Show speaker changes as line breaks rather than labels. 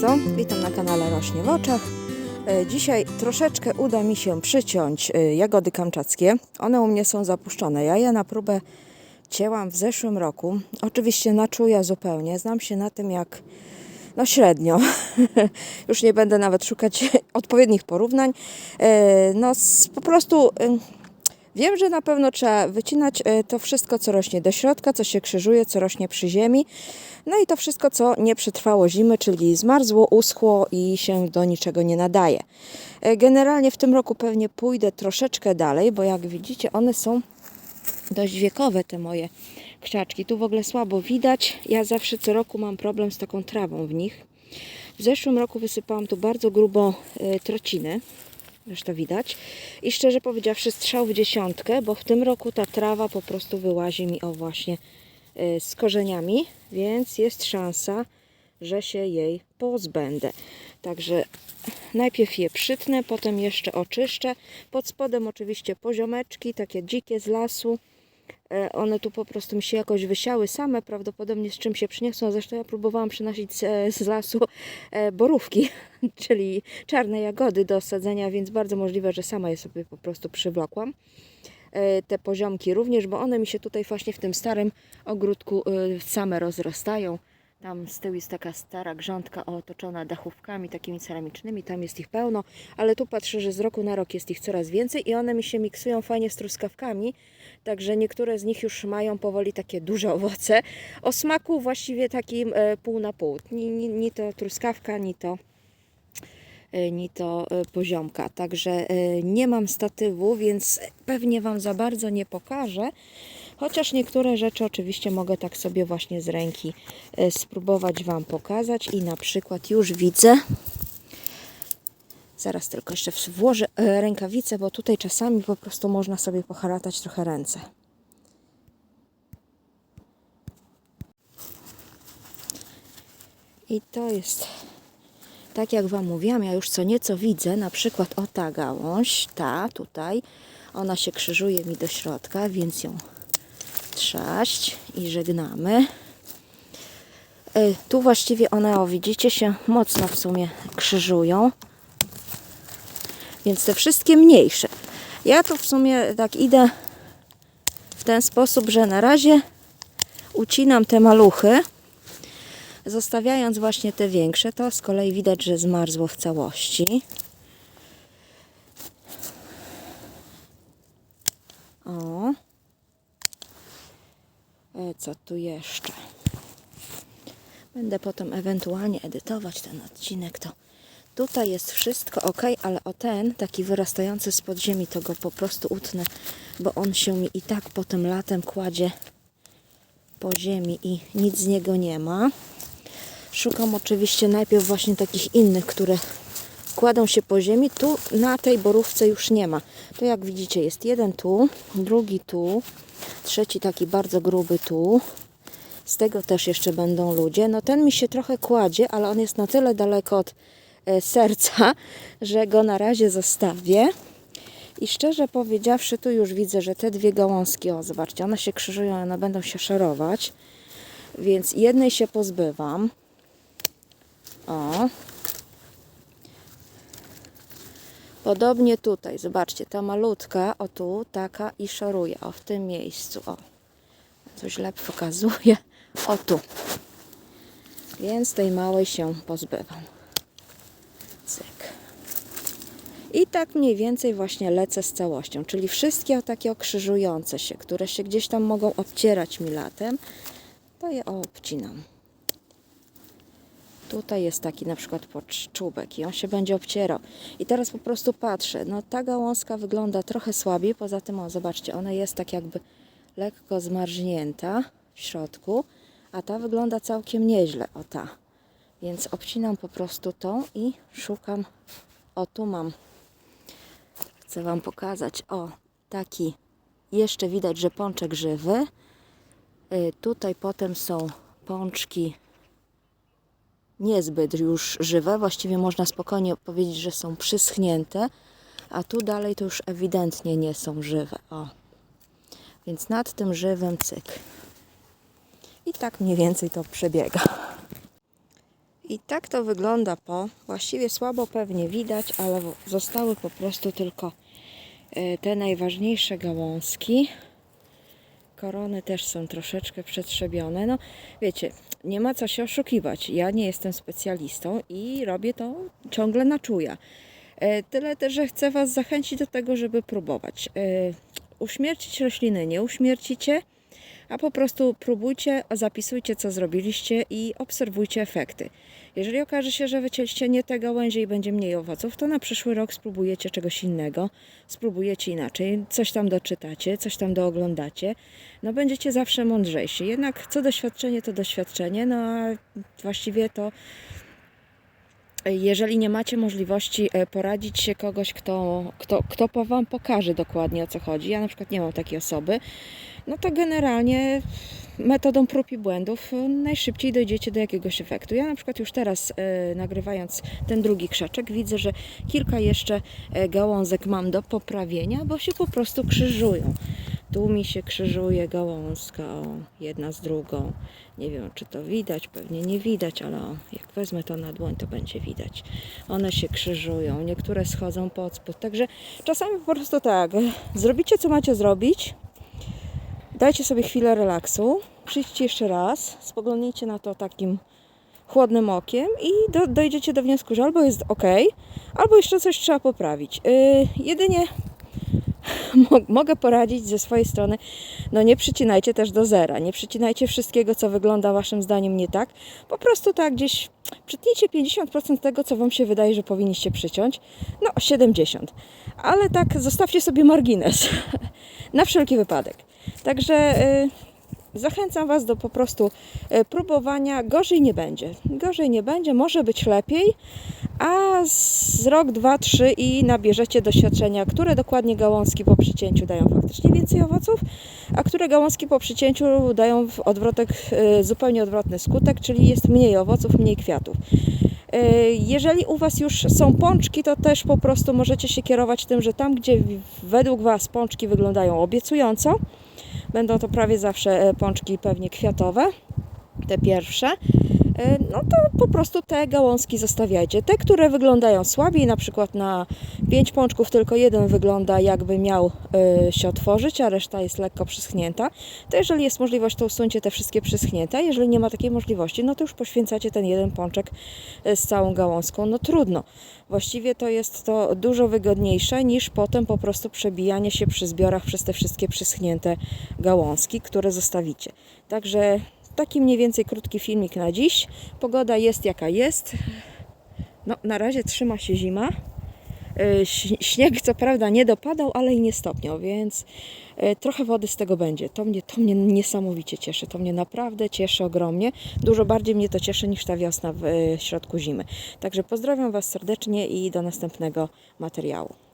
bardzo. Witam na kanale Rośnie w oczach. E, Dzisiaj troszeczkę uda mi się przyciąć e, jagody kamczackie. One u mnie są zapuszczone. Ja je na próbę cięłam w zeszłym roku. Oczywiście na czuja zupełnie. Znam się na tym jak no średnio. Już nie będę nawet szukać odpowiednich porównań. E, No po prostu Wiem, że na pewno trzeba wycinać e, to wszystko, co rośnie do środka, co się krzyżuje, co rośnie przy ziemi. No i to wszystko, co nie przetrwało zimy, czyli zmarzło, uschło i się do niczego nie nadaje. E, Generalnie w tym roku pewnie pójdę troszeczkę dalej, bo jak widzicie, one są dość wiekowe, te moje krzaczki. Tu w ogóle słabo widać. Ja zawsze co roku mam problem z taką trawą w nich. W zeszłym roku wysypałam tu bardzo grubo e, trociny. Już to widać. I szczerze powiedziawszy, strzał w dziesiątkę, bo w tym roku ta trawa po prostu wyłazi mi o właśnie y, z korzeniami, więc jest szansa, że się jej pozbędę. Także najpierw je przytnę, potem jeszcze oczyszczę. Pod spodem oczywiście poziomeczki, takie dzikie z lasu. E, One tu po prostu mi się jakoś wysiały same, prawdopodobnie z czym się przyniosą. Zresztą ja próbowałam przynosić z, lasu e, borówki, czyli czarne jagody do sadzenia, więc bardzo możliwe, że sama je sobie po prostu przywlokłam. E, Te poziomki również, bo one mi się tutaj właśnie w tym starym ogródku same rozrastają. Tam z tyłu jest taka stara grządka otoczona dachówkami takimi ceramicznymi, tam jest ich pełno, ale tu patrzę, że z roku na rok jest ich coraz więcej i one mi się miksują fajnie z truskawkami, także niektóre z nich już mają powoli takie duże owoce. O smaku właściwie takim e, pół na pół. Ni, ni, ni to truskawka, ni to e, ni to e, poziomka. Także nie mam statywu, więc pewnie Wam za bardzo nie pokażę. Chociaż niektóre rzeczy oczywiście mogę tak sobie właśnie z ręki e, spróbować Wam pokazać i na przykład już widzę. Zaraz tylko jeszcze włożę e, rękawice, bo tutaj czasami po prostu można sobie poharatać trochę ręce. I to jest tak jak Wam mówiłam, ja już co nieco widzę, na przykład o ta gałąź, ta tutaj, ona się krzyżuje mi do środka, więc ją trzaść i żegnamy. E, Tu właściwie one, o widzicie, się mocno w sumie krzyżują. Więc te wszystkie mniejsze. Ja tu w sumie tak idę w ten sposób, że na razie ucinam te maluchy, zostawiając właśnie te większe. To z kolei widać, że zmarzło w całości. O. E, Co tu jeszcze? Będę potem ewentualnie edytować ten odcinek. To tutaj jest wszystko ok, ale o ten taki wyrastający z podziemi to go po prostu utnę, bo on się mi i tak potem latem kładzie po ziemi i nic z niego nie ma. Szukam oczywiście najpierw właśnie takich innych, które kładą się po ziemi. Tu na tej borówce już nie ma. To jak widzicie jest jeden tu, drugi tu, trzeci taki bardzo gruby tu. Z tego też jeszcze będą ludzie. No ten mi się trochę kładzie, ale on jest na tyle daleko od e, serca, że go na razie zostawię. I szczerze powiedziawszy, tu już widzę, że te dwie gałązki, o zobaczcie, one się krzyżują, one będą się szerować. Więc jednej się pozbywam. O. Podobnie tutaj, zobaczcie, ta malutka, o tu, taka i szoruje, o w tym miejscu, o. Coś źle pokazuje, o tu. Więc tej małej się pozbywam. Cyk. I tak mniej więcej właśnie lecę z całością, czyli wszystkie takie okrzyżujące się, które się gdzieś tam mogą obcierać mi latem, to je obcinam. Tutaj jest taki na przykład czubek i on się będzie obcierał. I teraz po prostu patrzę, no ta gałązka wygląda trochę słabiej, poza tym, o zobaczcie, ona jest tak jakby lekko zmarznięta w środku, a ta wygląda całkiem nieźle, o ta. Więc obcinam po prostu tą i szukam, o tu mam, chcę Wam pokazać, o taki, jeszcze widać, że pączek żywy. Y, Tutaj potem są pączki niezbyt już żywe, właściwie można spokojnie powiedzieć, że są przyschnięte, a tu dalej to już ewidentnie nie są żywe. O. Więc nad tym żywym cyk. I tak mniej więcej to przebiega. I tak to wygląda po. Właściwie słabo pewnie widać, ale zostały po prostu tylko e, te najważniejsze gałązki. Korony też są troszeczkę przetrzebione. No wiecie, nie ma co się oszukiwać. Ja nie jestem specjalistą i robię to ciągle na czuja. E, Tyle też, że chcę Was zachęcić do tego, żeby próbować. E, Uśmiercić rośliny nie uśmiercicie, a po prostu próbujcie, zapisujcie co zrobiliście i obserwujcie efekty. Jeżeli okaże się, że wycięliście nie te gałęzie i będzie mniej owoców, to na przyszły rok spróbujecie czegoś innego, spróbujecie inaczej, coś tam doczytacie, coś tam dooglądacie. No będziecie zawsze mądrzejsi. Jednak co doświadczenie, to doświadczenie, no a właściwie to jeżeli nie macie możliwości e, poradzić się kogoś, kto, kto, kto Wam pokaże dokładnie o co chodzi, ja na przykład nie mam takiej osoby, no to generalnie metodą prób i błędów e, najszybciej dojdziecie do jakiegoś efektu. Ja na przykład już teraz e, nagrywając ten drugi krzaczek widzę, że kilka jeszcze e, gałązek mam do poprawienia, bo się po prostu krzyżują. Tu mi się krzyżuje gałązka, o, jedna z drugą. Nie wiem, czy to widać, pewnie nie widać, ale o, jak wezmę to na dłoń, to będzie widać. One się krzyżują, niektóre schodzą pod spód. Także czasami po prostu tak, zrobicie co macie zrobić, dajcie sobie chwilę relaksu, przyjdźcie jeszcze raz, spoglądnijcie na to takim chłodnym okiem i do, dojdziecie do wniosku, że albo jest ok, albo jeszcze coś trzeba poprawić. Yy, jedynie mo- mogę poradzić ze swojej strony, no nie przycinajcie też do zera, nie przycinajcie wszystkiego, co wygląda waszym zdaniem nie tak. Po prostu tak gdzieś przytnijcie 50% tego, co wam się wydaje, że powinniście przyciąć. No 70. Ale tak zostawcie sobie margines na wszelki wypadek. Także y, zachęcam was do po prostu y, próbowania. Gorzej nie będzie. Gorzej nie będzie, może być lepiej a z rok, dwa, trzy i nabierzecie doświadczenia, które dokładnie gałązki po przycięciu dają faktycznie więcej owoców, a które gałązki po przycięciu dają w odwrotek, e, zupełnie odwrotny skutek, czyli jest mniej owoców, mniej kwiatów. Jeżeli u Was już są pączki, to też po prostu możecie się kierować tym, że tam, gdzie według Was pączki wyglądają obiecująco, będą to prawie zawsze e, pączki pewnie kwiatowe, te pierwsze, no to po prostu te gałązki zostawiajcie. Te, które wyglądają słabiej, na przykład na 5 pączków tylko jeden wygląda jakby miał e, się otworzyć, a reszta jest lekko przyschnięta, to jeżeli jest możliwość, to usuńcie te wszystkie przyschnięte. Jeżeli nie ma takiej możliwości, no to już poświęcacie ten jeden pączek e, z całą gałązką. No trudno. Właściwie to jest to dużo wygodniejsze niż potem po prostu przebijanie się przy zbiorach przez te wszystkie przyschnięte gałązki, które zostawicie. Także taki mniej więcej krótki filmik na dziś. Pogoda jest jaka jest. No, na razie trzyma się zima. E, Śnieg co prawda nie dopadał, ale i nie stopniał, więc e, trochę wody z tego będzie. To mnie, to mnie niesamowicie cieszy. To mnie naprawdę cieszy ogromnie. Dużo bardziej mnie to cieszy niż ta wiosna w e, środku zimy. Także pozdrawiam Was serdecznie i do następnego materiału.